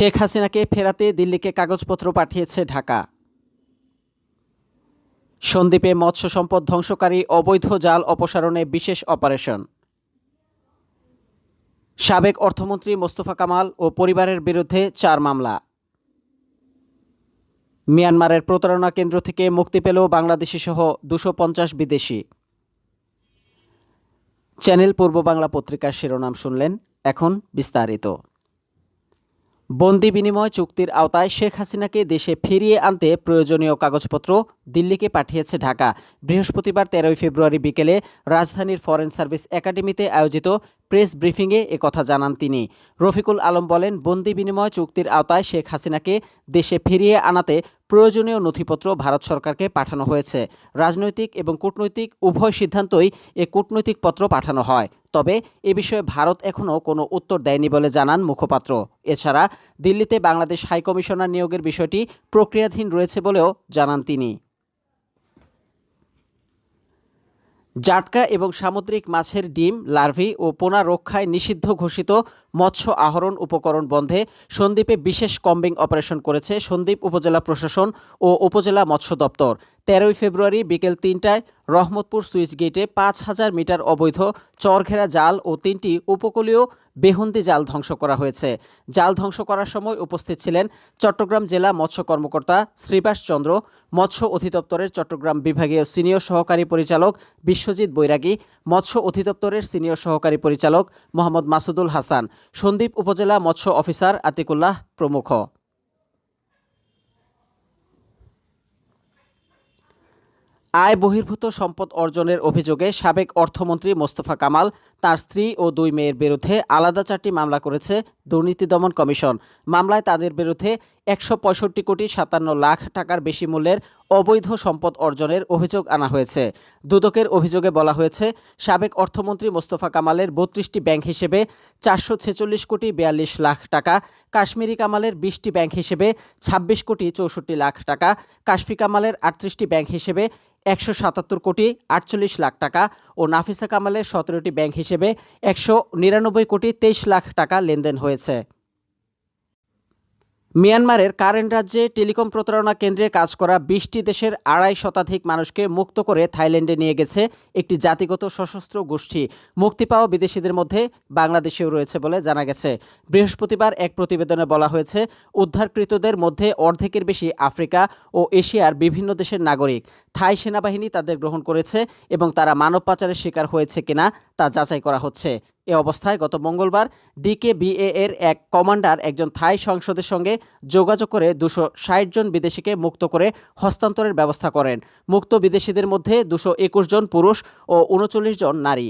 শেখ হাসিনাকে ফেরাতে দিল্লিকে কাগজপত্র পাঠিয়েছে ঢাকা। সন্দ্বীপে মৎস্য সম্পদ ধ্বংসকারী অবৈধ জাল অপসারণে বিশেষ অপারেশন। সাবেক অর্থমন্ত্রী মোস্তফা কামাল ও পরিবারের বিরুদ্ধে চার মামলা। মিয়ানমারের প্রতারণা কেন্দ্র থেকে মুক্তি পেল বাংলাদেশি সহ দুশো পঞ্চাশ বিদেশি। চ্যানেল পূর্ব বাংলা পত্রিকার শিরোনাম শুনলেন এখন বিস্তারিত। বন্দি বিনিময় চুক্তির আওতায় শেখ হাসিনাকে দেশে ফিরিয়ে আনতে প্রয়োজনীয় কাগজপত্র দিল্লিকে পাঠিয়েছে ঢাকা। বৃহস্পতিবার তেরোই ফেব্রুয়ারি বিকেলে রাজধানীর ফরেন সার্ভিস একাডেমিতে আয়োজিত প্রেস ব্রিফিংয়ে কথা জানান তিনি। রফিকুল আলম বলেন, বন্দি বিনিময় চুক্তির আওতায় শেখ হাসিনাকে দেশে ফিরিয়ে আনাতে প্রয়োজনীয় নথিপত্র ভারত সরকারকে পাঠানো হয়েছে। রাজনৈতিক এবং কূটনৈতিক উভয় সিদ্ধান্তই এ কূটনৈতিক পত্র পাঠানো হয়। তবে এ বিষয়ে ভারত এখনও কোনো উত্তর দেয়নি বলে জানান মুখপাত্র। এছাড়া দিল্লিতে বাংলাদেশ হাইকমিশনার নিয়োগের বিষয়টি প্রক্রিয়াধীন রয়েছে বলেও জানান তিনি। জাটকা এবং সামুদ্রিক মাছের ডিম, লার্ভি ও পোনা রক্ষায় নিষিদ্ধ ঘোষিত মৎস্য আহরণ উপকরণ বন্ধে সন্দ্বীপে বিশেষ কম্বিং অপারেশন করেছে সন্দ্বীপ উপজেলা প্রশাসন ও উপজেলা মৎস্য দপ্তর। তেরোই ফেব্রুয়ারি বিকেল তিনটায় রহমতপুর সুইচ গেটে পাঁচ হাজার মিটার অবৈধ চরঘেরা জাল ও তিনটি উপকূলীয় বেহন্দি জাল ধ্বংস করা হয়েছে। জাল ধ্বংস করার সময় উপস্থিত ছিলেন চট্টগ্রাম জেলা মৎস্য কর্মকর্তা শ্রীবাস চন্দ্র, মৎস্য অধিদপ্তরের চট্টগ্রাম বিভাগীয় সিনিয়র সহকারী পরিচালক বিশ্বজিৎ বৈরাগী, মৎস্য অধিদপ্তরের সিনিয়র সহকারী পরিচালক মোহাম্মদ মাসুদুল হাসান সন্দ্বীপ উপজেলা মৎস্য অফিসার আতিকুল্লাহ প্রমুখ। আয় বহির্ভূত সম্পদ অর্জনের অভিযোগে সাবেক অর্থমন্ত্রী মোস্তফা কামাল, তার স্ত্রী ও দুই মেয়ের বিরুদ্ধে আলাদা চারটি মামলা করেছে দুর্নীতি দমন কমিশন। মামলায় তাদের বিরুদ্ধে একশো পঁয়ষট্টি কোটি সাতান্ন লাখ টাকার বেশি মূল্যের অবৈধ সম্পদ অর্জনের অভিযোগ আনা হয়েছে। দুদকের অভিযোগে বলা হয়েছে, সাবেক অর্থমন্ত্রী মোস্তফা কামালের বত্রিশটি ব্যাংক হিসেবে চারশো ছেচল্লিশ কোটি বিয়াল্লিশ লাখ টাকা, কাশ্মীরি কামালের বিশটি ব্যাংক হিসেবে ছাব্বিশ কোটি চৌষট্টি লাখ টাকা, কাশফি কামালের আটত্রিশটি ব্যাংক হিসেবে একশো সাতাত্তর কোটি আটচল্লিশ লাখ টাকা ও নাফিসা কামালের সতেরোটি ব্যাংক হিসেবে একশো নিরানব্বই কোটি তেইশ লাখ টাকা লেনদেন হয়েছে। মিয়ানমারের কারেন্ট রাজ্যে টেলিকম প্রতারণা কেন্দ্রে কাজ করা বিশটি দেশের আড়াই শতাধিক মানুষকে মুক্ত করে থাইল্যান্ডে নিয়ে গেছে একটি জাতিগত সশস্ত্র গোষ্ঠী। মুক্তি পাওয়া বিদেশিদের মধ্যে বাংলাদেশেও রয়েছে বলে জানা গেছে। বৃহস্পতিবার এক প্রতিবেদনে বলা হয়েছে, উদ্ধারকৃতদের মধ্যে অর্ধেকের বেশি আফ্রিকা ও এশিয়ার বিভিন্ন দেশের নাগরিক। থাই সেনাবাহিনী তাদের গ্রহণ করেছে এবং তারা মানব পাচারের শিকার হয়েছে কিনা তা যাচাই করা হচ্ছে। এ অবস্থায় গত মঙ্গলবার ডিকেবিএ এর এক কমান্ডার একজন থাই সংসদের সঙ্গে যোগাযোগ করে দুশো জন বিদেশিকে মুক্ত করে হস্তান্তরের ব্যবস্থা করেন। মুক্ত বিদেশিদের মধ্যে দুশো জন পুরুষ ও উনচল্লিশ জন নারী।